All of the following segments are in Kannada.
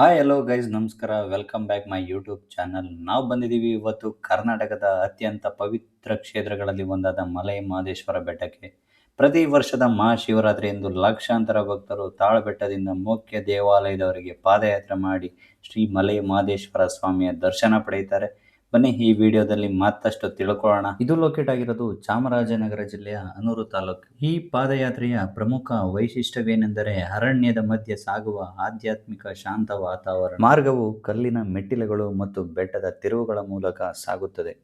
ಹಾಯ್ ಹಲೋ ಗೈಸ್ ನಮಸ್ಕಾರ. Welcome back my YouTube channel ನಾವು ಬಂದಿದ್ದೀವಿ ಇವತ್ತು ಕರ್ನಾಟಕದ ಅತ್ಯಂತ ಪವಿತ್ರ ಕ್ಷೇತ್ರಗಳಲ್ಲಿ ಒಂದಾದ ಮಲೈ ಮಹದೇಶ್ವರ ಬೆಟ್ಟಕ್ಕೆ. ಪ್ರತಿ ವರ್ಷದ ಮಹಾಶಿವರಾತ್ರಿಯಂದು ಲಕ್ಷಾಂತರ ಭಕ್ತರು ತಾಳಬೆಟ್ಟದಿಂದ ಮುಖ್ಯ ದೇವಾಲಯದವರಿಗೆ ಪಾದಯಾತ್ರೆ ಮಾಡಿ ಶ್ರೀ ಮಲೈ ಮಹದೇಶ್ವರ ಸ್ವಾಮಿಯ ದರ್ಶನ ಪಡೆಯುತ್ತಾರೆ. ಬನ್ನಿ ಈ ವಿಡಿಯೋದಲ್ಲಿ ಮತ್ತಷ್ಟು ತಿಳ್ಕೊಳ್ಳೋಣ. ಇದು ಲೊಕೇಟ್ ಆಗಿರೋದು ಚಾಮರಾಜನಗರ ಜಿಲ್ಲೆಯ ಅನೂರು ತಾಲೂಕು. ಈ ಪಾದಯಾತ್ರೆಯ ಪ್ರಮುಖ ವೈಶಿಷ್ಟ್ಯವೇನೆಂದರೆ ಅರಣ್ಯದ ಮಧ್ಯೆ ಸಾಗುವ ಆಧ್ಯಾತ್ಮಿಕ ಶಾಂತ ವಾತಾವರಣ. ಮಾರ್ಗವು ಕಲ್ಲಿನ ಮೆಟ್ಟಿಲುಗಳು ಮತ್ತು ಬೆಟ್ಟದ ತಿರುವುಗಳ ಮೂಲಕ ಸಾಗುತ್ತದೆ.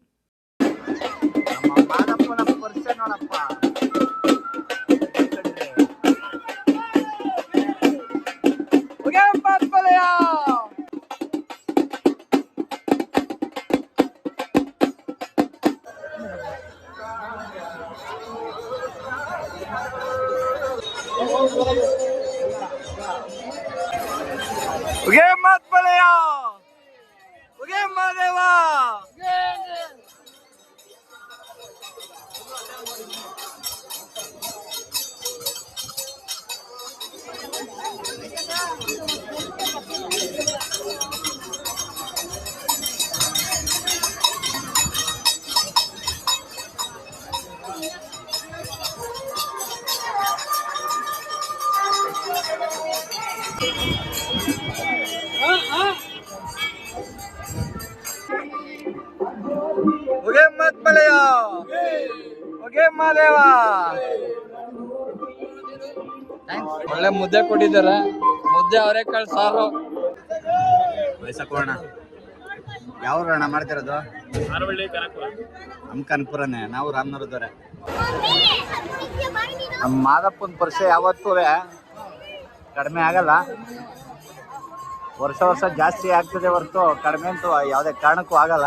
ಒಳ್ಳೆ ಮುದ್ದೆ ಕೊಟ್ಟಿದ್ದಾರೆ. ಮುದ್ದೆ ಅವರೇ ಕಾಳು ಸಾರು. ವಯಸ್ಸಕೋಣ ಯಾವ ಅಣ್ಣ ಮಾಡ್ತಿರೋದು? ನಮ್ಮ ಕನ್ಪುರನೇ ನಾವು ರಾಮನಗರದವ್ರೆ. ನಮ್ಮ ಮಾದಪ್ಪನ ಪರಿಚಯ ಯಾವತ್ತೂ ಕಡಿಮೆ ಆಗಲ್ಲ. ವರ್ಷ ವರ್ಷ ಜಾಸ್ತಿ ಆಗ್ತದೆ ಹೊರತು ಕಡಿಮೆ ಅಂತೂ ಯಾವುದೇ ಕಾರಣಕ್ಕೂ ಆಗಲ್ಲ.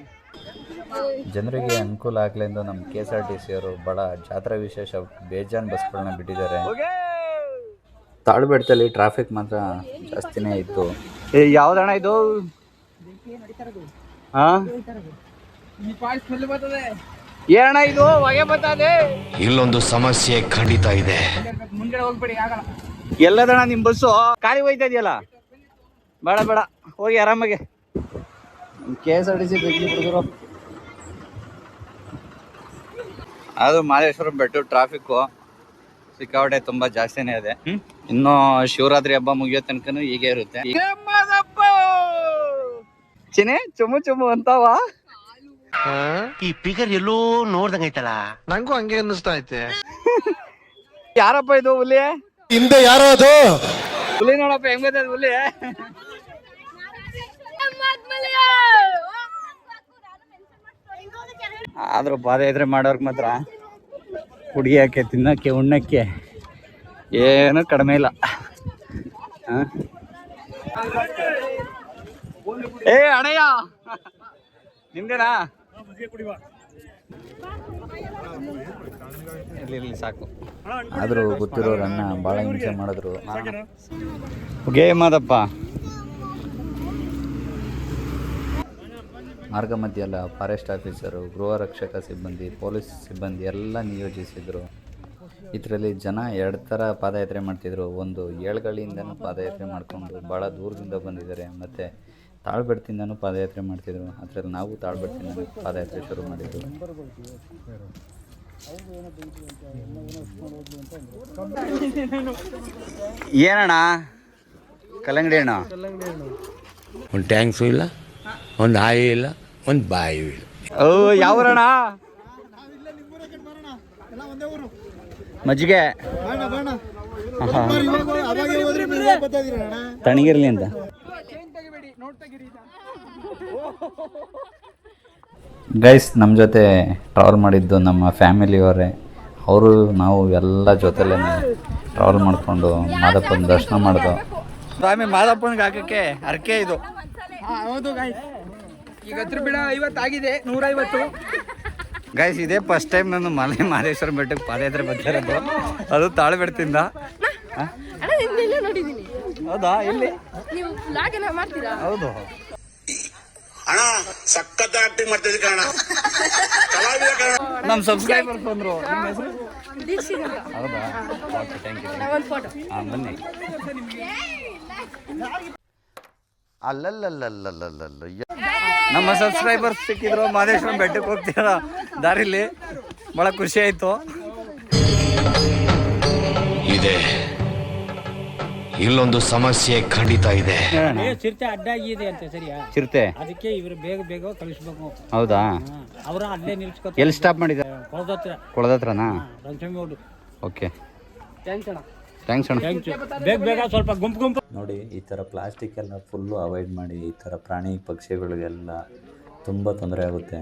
ಜನರಿಗೆ ಅನುಕೂಲ ಆಗಲಿ ಎಂದು ನಮ್ಮ K S R T C ಅವರು ಬಹಳ ಜಾತ್ರಾ ವಿಶೇಷ ಬೇಜಾನ್ ಬಸ್ಗಳನ್ನ ಬಿಟ್ಟಿದ್ದಾರೆ. ತಾಳ್ಬೆಟ್ಟದಲ್ಲಿ ಟ್ರಾಫಿಕ್ ಮಾತ್ರ ಜಾಸ್ತಿನೇ ಇತ್ತು. ಏ ಯಾವ್ದಣ್ಣ ಇದು? ಹಾ? ಏನಣ್ಣ ಇದು? ಹೊಗೆ ಬರ್ತದೆ. ಇಲ್ಲೊಂದು ಸಮಸ್ಯೆ ಖಂಡಿತ ಇದೆ. ಎಲ್ಲದಣ್ಣ ನಿಮ್ ಬಸ್ಸು? ಖಾಲಿ ಹೋಯ್ತಾ ಇದೆಯಲ್ಲ? ಬೇಡ ಬೇಡ. ಹೋಗಿ ಆರಾಮಾಗೆ. K S R T C ಅದು ಮಾದೇಶ್ವರಂ ಬೆಟ್ಟು ಟ್ರಾಫಿಕ್ಕು ಸಿಕ್ಕಾಪಟ್ಟೆ ತುಂಬಾ ಜಾಸ್ತಿನೇ ಇದೆ. ಇನ್ನು ಶಿವರಾತ್ರಿ ಹಬ್ಬ ಮುಗಿಯೋ ತನಕನು ಹೀಗೆ ಇರುತ್ತೆ. ಚಿನಿ ಚುಮು ಚುಮು ಅಂತಾವ? ಈ ಪಿಗರ್ ಎಲ್ಲೋ ನೋಡ್ದಂಗೈತಲ್ಲ ನಂಗೂ ಹಂಗೆ ಅನ್ನಿಸ್ತಾ ಐತೆ. ಯಾರಪ್ಪ ಇದು ಹುಲಿ? ಹಿಂದೆ ಯಾರೋ ಅದು? ಹುಲಿ ನೋಡಪ್ಪ ಹೆಂಗ್ ಬರ್ತದೆ ಹುಲಿ? ಆದ್ರೂ ಪಾದಯಾತ್ರೆ ಮಾಡೋರ್ಗೆ ಮಾತ್ರ ಕುಡಿಯೋಕ್ಕೆ ತಿನ್ನೋಕ್ಕೆ ಉಣ್ಣಕ್ಕೆ ಏನೂ ಕಡಿಮೆ ಇಲ್ಲ. ಹ? ಏ ಅಣಯ್ಯ! ನಿಮ್ದೇನಾ? ಇಲ್ಲಿ ಸಾಕು. ಆದರೂ ಗೊತ್ತಿರೋರು ಅಣ್ಣ ಭಾಳ ಹಿಂಸೆ ಮಾಡಿದ್ರು. ಗೇಮ್ ಮಾದಪ್ಪ ಮಾರ್ಗ ಮಧ್ಯೆ ಎಲ್ಲ ಫಾರೆಸ್ಟ್ ಆಫೀಸರು ಗೃಹ ರಕ್ಷಕ ಸಿಬ್ಬಂದಿ ಪೊಲೀಸ್ ಸಿಬ್ಬಂದಿ ಎಲ್ಲ ನಿಯೋಜಿಸಿದ್ರು. ಇದರಲ್ಲಿ ಜನ ಎರಡು ಥರ ಪಾದಯಾತ್ರೆ ಮಾಡ್ತಿದ್ರು. ಒಂದು ಏಳ್ಗಳಿಂದನೂ ಪಾದಯಾತ್ರೆ ಮಾಡಿಕೊಂಡು ಭಾಳ ದೂರದಿಂದ ಬಂದಿದ್ದಾರೆ. ಮತ್ತು ತಾಳ್ಬೆಟ್ಟದಿಂದನೂ ಪಾದಯಾತ್ರೆ ಮಾಡ್ತಿದ್ರು. ಅದರಲ್ಲಿ ನಾವು ತಾಳ್ಬೆಟ್ಟದಿಂದ ಪಾದಯಾತ್ರೆ ಶುರು ಮಾಡಿದ್ರು ಏನಣ್ಣ? ಕಲ್ಲಂಗಡಿ ಅಣ್ಣ ಒಂದು ಟ್ಯಾಂಕ್ಸು ಇಲ್ಲ, ಒಂದು ಹಾಯಿ ಇಲ್ಲ. ಒಂದು ಬಾಯಿ ಯಾವೂರಣ್ಣ ಮಜ್ಜಿಗೆ. ತಣಿಗಿರ್ಲಿ ತಣ್ಣಗಿರ್ಲಿ ಅಂತ. ಗೈಸ್ ನಮ್ಮ ಜೊತೆ ಟ್ರಾವೆಲ್ ಮಾಡಿದ್ದು ನಮ್ಮ ಫ್ಯಾಮಿಲಿಯವರೇ ಅವರು. ನಾವು ಎಲ್ಲ ಜೊತೆಲೇ ಟ್ರಾವೆಲ್ ಮಾಡಿಕೊಂಡು ಮಾದಪ್ಪನ ದರ್ಶನ ಮಾಡಿದೋ. ಸ್ವಾಮಿ ಮಾದಪ್ಪನಿಗೆ ಹಾಕಕ್ಕೆ ಅರ್ಕೆ ಇದು. ಹೌದು ಈಗ ಹತ್ರ ಬಿಡ ಐವತ್ತಾಗಿದೆ ನೂರೈವತ್ತು. ಗೈಸ್ ಇದೇ ಫಸ್ಟ್ ಟೈಮ್ ನಾನು ಮಲೆ ಮಹದೇಶ್ವರ ಬೆಟ್ಟಕ್ಕೆ ಪಾದಯಾತ್ರೆ ಬರ್ತಿರೋದು. ಅದು ತಾಳ್ಬೆಡ್ತಿಂದ. ಅಣ್ಣ ನಿನ್ನೆಲ್ಲ ನೋಡಿದ್ದೀನಿ ಹೌದಾ? ಇಲ್ಲಿ ನೀವು ಲಾಗ್ ಮಾಡ್ತೀರಾ? ಹೌದು. ಅಣ್ಣ ಸಖತ್ ಆಕ್ಟಿಂಗ್ ಮಾಡ್ತಿದ್ದೆ ಕಣ ಕಲಾವಿದ ಕಣ ನಮ್ಮ ಸಬ್ಸ್ಕ್ರೈಬರ್ಸ್ ಬಂದ್ರು. ನಿಮ್ಮ ಹೆಸರು? ದೀಕ್ಷಿತ್ ಅಂತ. ಹೌದಾ? ಓಕೆ ಥ್ಯಾಂಕ್ ಯು ನಾವೊಂದು ಫೋಟೋ ಹಾಂ ಬನ್ನಿ. ಅಲ್ಲಲ್ಲಲ್ಲಲ್ಲಲ್ಲಲ್ಲ ನಮ್ಮ ಸಬ್ಸ್ಕ್ರೈಬರ್ಸ್ ಸಿಕ್ಕಿದ್ರು ಮಹದೇಶ್ವರ ಬೆಟ್ಟಕ್ಕೆ ಹೋಗ್ತಿರೋ ದಾರಿಲಿ? ಭಾಳ ಖುಷಿ ಆಯಿತು. ಇದೆ. ಇಲ್ಲೊಂದು ಸಮಸ್ಯೆ ಖಂಡಿತ ಇದೆ. ಚಿರತೆ ಅಡ್ಡಾಗಿದೆ ಅಂತ ಸರಿಯಾ? ಚಿರತೆ? ಅದಕ್ಕೆ ಇವರು ಬೇಗ ಬೇಗ ಕಳಿಸ್ಬೇಕು. ಹೌದಾ? ಅವರು ಅಲ್ಲೇ ನಿಲ್ಸ್ಕೊತ ಎಲ್ಲಿ ಸ್ಟಾಪ್ ಮಾಡಿದ್ದಾರೆ ಕೊಳದತ್ರ. ಕೊಳದತ್ರನಾ? ರಂಗಸ್ವಾಮಿ ಓಕೆ. ಥ್ಯಾಂಕ್ಸ್ ಅಣ್ಣ. ಥ್ಯಾಂಕ್ಸ್ ಅಣ್ಣ. ಬೇಗ ಬೇಗ ಸ್ವಲ್ಪ ಗುಂಪು ಗುಂಪು. ನೋಡಿ ಈ ಥರ ಪ್ಲಾಸ್ಟಿಕ್ ಎಲ್ಲ ಫುಲ್ಲು ಅವಾಯ್ಡ್ ಮಾಡಿ ಈ ಥರ ಪ್ರಾಣಿ ಪಕ್ಷಿಗಳಿಗೆಲ್ಲ ತುಂಬ ತೊಂದರೆ ಆಗುತ್ತೆ.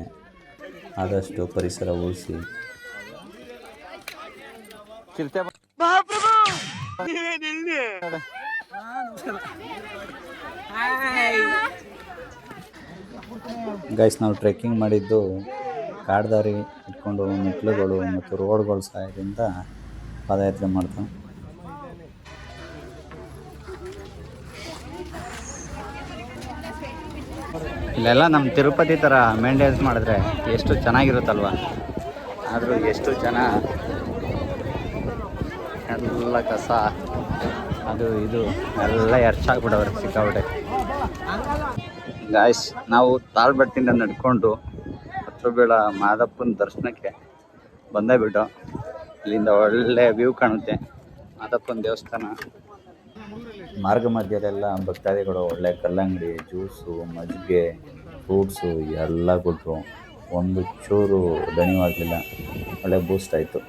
ಆದಷ್ಟು ಪರಿಸರ ಉಳಿಸಿ. ಗೈಸ್ ನಾವು ಟ್ರೆಕ್ಕಿಂಗ್ ಮಾಡಿದ್ದು ಕಾಡ್ದಾರಿ ಇಟ್ಕೊಂಡು ಮೆಟ್ಲುಗಳು ಮತ್ತು ರೋಡ್ಗಳು ಸಹಾಯದಿಂದ ಪಾದಯಾತ್ರೆ ಮಾಡ್ತಾವೆ ಇಲ್ಲೆಲ್ಲ ನಮ್ಮ ತಿರುಪತಿ ಥರ ಮೇಂಟೆನ್ಸ್ ಮಾಡಿದ್ರೆ ಎಷ್ಟು ಚೆನ್ನಾಗಿರುತ್ತಲ್ವ? ಆದರೂ ಎಷ್ಟು ಜನ ಎಲ್ಲ ಕಸ, ಅದು ಇದು ಎಲ್ಲ ಎರ್ಚಾಗ್ಬಿಡವ್ರೆ ಸಿಕ್ಕಾಬಿಟ್ಟೆ ಗಾಯ್ಸ್ ನಾವು ತಾಳ್ಬಟ್ಟಿಂದ ನಡ್ಕೊಂಡು ಹತ್ತು ಬೇಳ ಮಾದಪ್ಪನ ದರ್ಶನಕ್ಕೆ ಬಂದೇ ಬಿಟ್ಟು ಇಲ್ಲಿಂದ ಒಳ್ಳೆ ವ್ಯೂ ಕಾಣುತ್ತೆ. ಮಾದಪ್ಪನ ದೇವಸ್ಥಾನ. ಮಾರ್ಗ ಮಧ್ಯದೆಲ್ಲ ಭಕ್ತಾದಿಗಳು ಒಳ್ಳೆ ಕಲ್ಲಂಗಡಿ, ಜ್ಯೂಸು, ಮಜ್ಜಿಗೆ, ಫ್ರೂಟ್ಸು ಎಲ್ಲ ಕೊಟ್ಟರು. ಒಂದು ಚೂರು ದಣಿವಾಗಲಿಲ್ಲ ಒಳ್ಳೆ ಬೂಸ್ಟ್ ಆಯಿತು.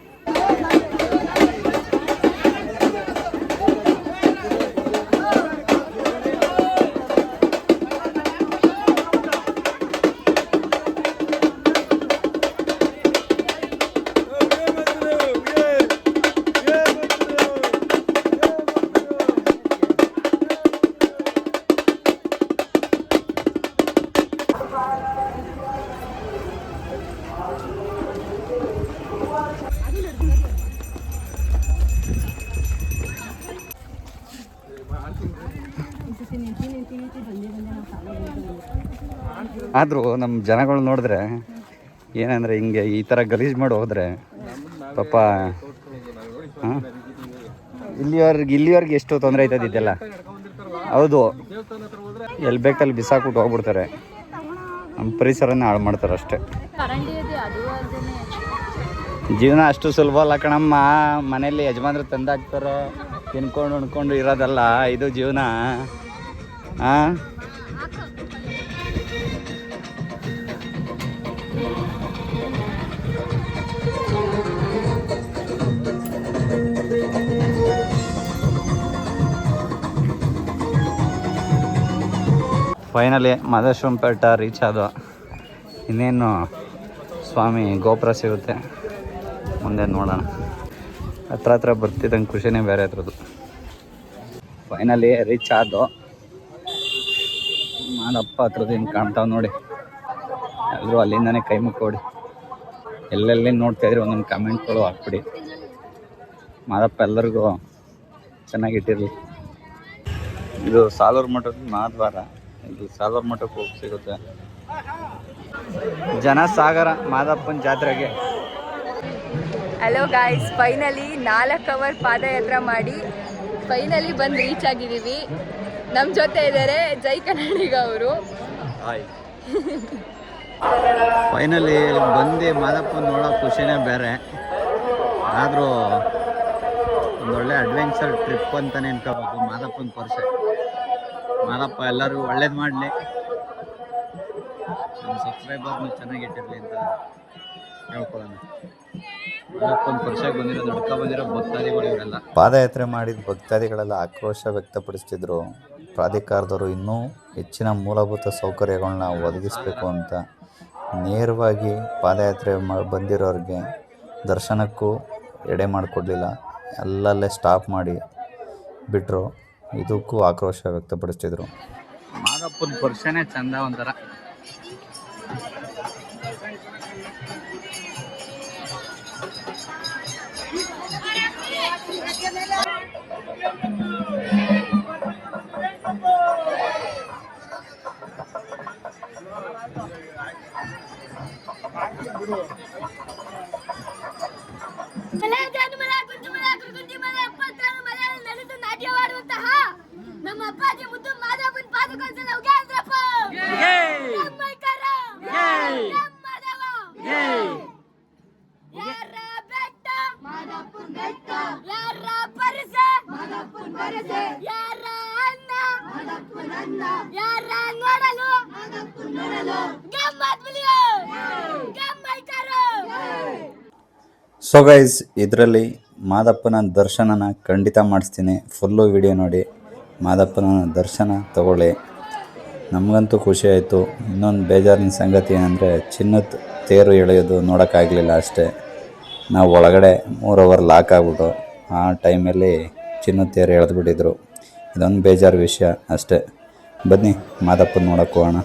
ಆದರೂ ನಮ್ಮ ಜನಗಳು ನೋಡಿದ್ರೆ ಏನಂದರೆ ಹಿಂಗೆ ಈ ಥರ ಗಲೀಜು ಮಾಡಿ ಹೋದರೆ ಪಾಪ ಇಲ್ಲಿವರೆಗೆ ಇಲ್ಲಿವರೆಗೆ ಎಷ್ಟು ತೊಂದರೆ ಆಯ್ತದ ಇದೆಲ್ಲ. ಹೌದು. ಎಲ್ಲಿ ಬೇಕಲ್ಲಿ ಬಿಸಾಕ್ಬಿಟ್ಟು ಹೋಗ್ಬಿಡ್ತಾರೆ. ನಮ್ಮ ಪರಿಸರನ ಹಾಳು ಮಾಡ್ತಾರೆ ಅಷ್ಟೇ. ಜೀವನ ಅಷ್ಟು ಸುಲಭ ಅಲ್ಲ ಕಣಮ್ಮ. ಮನೇಲಿ ಯಜಮಾನ್ರು ತಂದಾಕ್ತಾರೆ, ತಿನ್ಕೊಂಡು ಉಣ್ಕೊಂಡು ಇರೋದಲ್ಲ, ಇದು ಜೀವನ. ಹಾಂ ಫೈನಲಿ ಮಾದೇಶ್ವರಂ ಪೇಟ ರೀಚ್ ಆದ ಇನ್ನೇನು ಸ್ವಾಮಿ ಗೋಪುರ ಸಿಗುತ್ತೆ. ಮುಂದೆ ನೋಡೋಣ. ಹತ್ರ ಹತ್ರ ಬರ್ತಿದ್ದಂಗೆ ಖುಷಿನೇ ಬೇರೆ ಹತ್ರದ್ದು ಫೈನಲಿ ರೀಚ್ ಆದೋ ಮಾಡಪ್ಪ ಹತ್ರದ ಹಿಂಗೆ ಕಾಣ್ತಾವೆ ನೋಡಿ. ಎಲ್ಲರೂ ಅಲ್ಲಿಂದನೇ ಕೈ ಮುಕ್ಕೋಡಿ. ಎಲ್ಲೆಲ್ಲಿ ನೋಡ್ತಾ ಇದ್ರೆ ಒಂದೊಂದು ಕಮೆಂಟ್ಗಳು ಹಾಕ್ಬಿಡಿ. ಮಾದಪ್ಪ ಎಲ್ಲರಿಗೂ ಚೆನ್ನಾಗಿಟ್ಟಿರಲಿ ಇದು ಸಾಲೂರು ಮಠದ ಮಹಾದ್ವಾರ ಇದು ಸಾಲೂರು ಮಠಕ್ಕೆ ಹೋಗಿ ಸಿಗುತ್ತೆ. ಜನ ಸಾಗರ ಮಾದಪ್ಪನ ಜಾತ್ರೆಗೆ. ಹಲೋ ಗಾಯ್ಸ್ ಫೈನಲಿ ನಾಲ್ಕು ಅವರ್ ಪಾದಯಾತ್ರೆ ಮಾಡಿ. ಫೈನಲಿ ಬಂದು ರೀಚ್ ಆಗಿದ್ದೀವಿ. ನಮ್ಮ ಜೊತೆ ಇದ್ದಾರೆ ಜೈ ಕನ್ನಡಿಗ ಅವರು. ಹಾಯ್ ಫೈನಲಿ ಬಂದು ಮಾದಪ್ಪ ನೋಡೋ ಖುಷಿನೇ ಬೇರೆ. ಆದರೂ ಒಂದೊಳ್ಳೆ ಅಡ್ವೆಂಚರ್ ಟ್ರಿಪ್ ಅಂತಲೇ ಅನ್ಕೋಬೇಕು ಮಾದಪ್ಪನ ಪರಿಸೆ ಮಾದಪ್ಪ ಎಲ್ಲರಿಗೂ ಒಳ್ಳೇದು ಮಾಡಲಿ. ನಮ್ಮ ಸಬ್ಸ್ಕ್ರೈಬರ್ನು ಚೆನ್ನಾಗಿಟ್ಟಿರಲಿ ಅಂತ ಹೇಳ್ಕೊಳ್ಳೋಣ. ಮಾದಪ್ಪನ ಪರಿಸೆಗೆ ಬಂದಿರೋ ನಡ್ಕೊ ಬಂದಿರೋ ಭಕ್ತಾದಿಗಳು ಇವರೆಲ್ಲ. ಪಾದಯಾತ್ರೆ ಮಾಡಿದ ಭಕ್ತಾದಿಗಳೆಲ್ಲ ಆಕ್ರೋಶ ವ್ಯಕ್ತಪಡಿಸ್ತಿದ್ರು. ಪ್ರಾಧಿಕಾರದವರು ಇನ್ನೂ ಹೆಚ್ಚಿನ ಮೂಲಭೂತ ಸೌಕರ್ಯಗಳನ್ನ ಒದಗಿಸಬೇಕು ಅಂತ ನೇರವಾಗಿ ಪಾದಯಾತ್ರೆ ಮ, ಬಂದಿರೋರಿಗೆ ದರ್ಶನಕ್ಕೂ ಎಡೆ ಮಾಡಿಕೊಡ್ಲಿಲ್ಲ. ಅಲ್ಲಲ್ಲೇ ಸ್ಟಾಪ್ ಮಾಡಿ ಬಿಟ್ಟರು ಇದಕ್ಕೂ ಆಕ್ರೋಶ ವ್ಯಕ್ತಪಡಿಸ್ತಿದ್ರು. ಮಾದಪ್ಪನ ಪರ್ಸನೇ ಚಂದ ಒಂಥರ ನಾಟ್ಯವಾಡುವಂತಹ ನಮ್ಮ ಅಪ್ಪಾಜಿ ಮುದ್ದು ಮಾಧವನ್ ಪಾದಕೊಂಡ್ಸಲ ಉಗಾಂದ್ರಪ್ಪ ಯಾರ ಬೆಟ್ಟ? ಮಾದಪ್ಪನ್ ಬೆಟ್ಟ. ಯಾರ ಪರಿಸ? ಮಾದಪ್ಪನ್ ಪರಿಸ. ಯಾರ ಅನ್ನ? ಮಾದಪ್ಪನ್ ಅನ್ನ. ಯಾರ ನೋಡಲು? ಮಾದಪ್ಪನ್ ನೋಡಲು. ಸೊ ಗೈಸ್ ಇದರಲ್ಲಿ ಮಾದಪ್ಪನ ದರ್ಶನನ ಖಂಡಿತ ಮಾಡಿಸ್ತೀನಿ. ಫುಲ್ಲು ವಿಡಿಯೋ ನೋಡಿ. ಮಾದಪ್ಪನ ದರ್ಶನ ತಗೊಳ್ಳಿ. ನಮಗಂತೂ ಖುಷಿ ಆಯಿತು. ಇನ್ನೊಂದು ಬೇಜಾರಿನ ಸಂಗತಿ ಏನಂದರೆ, ಚಿನ್ನದ ತೇರು ಎಳೆಯೋದು ನೋಡೋಕ್ಕಾಗಲಿಲ್ಲ ಅಷ್ಟೇ. ನಾವು ಒಳಗಡೆ ಮೂರು ಅವರ್ ಲಾಕ್ ಆಗ್ಬಿಟ್ಟು ಆ ಟೈಮಲ್ಲಿ ಚಿನ್ನದ ತೇರು ಎಳೆದ್ಬಿಟ್ಟಿದ್ರು. ಇದೊಂದು ಬೇಜಾರು ವಿಷಯ ಅಷ್ಟೇ. ಬನ್ನಿ ಮಾದಪ್ಪನ ನೋಡೋಕ್ಕೆ ಹೋಗೋಣ.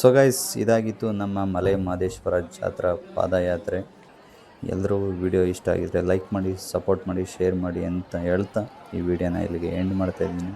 ಸೊ ಗೈಸ್ ಇದಾಗಿತ್ತು ನಮ್ಮ ಮಲೆ ಮಹದೇಶ್ವರ ಜಾತ್ರಾ ಪಾದಯಾತ್ರೆ. ಎಲ್ಲರೂ ವಿಡಿಯೋ ಇಷ್ಟ ಆಗಿದ್ರೆ ಲೈಕ್ ಮಾಡಿ ಸಪೋರ್ಟ್ ಮಾಡಿ ಶೇರ್ ಮಾಡಿ ಅಂತ ಹೇಳ್ತಾ ಈ ವಿಡಿಯೋನ ಇಲ್ಲಿಗೆ ಎಂಡ್ ಮಾಡ್ತಾ ಇದ್ದೀನಿ.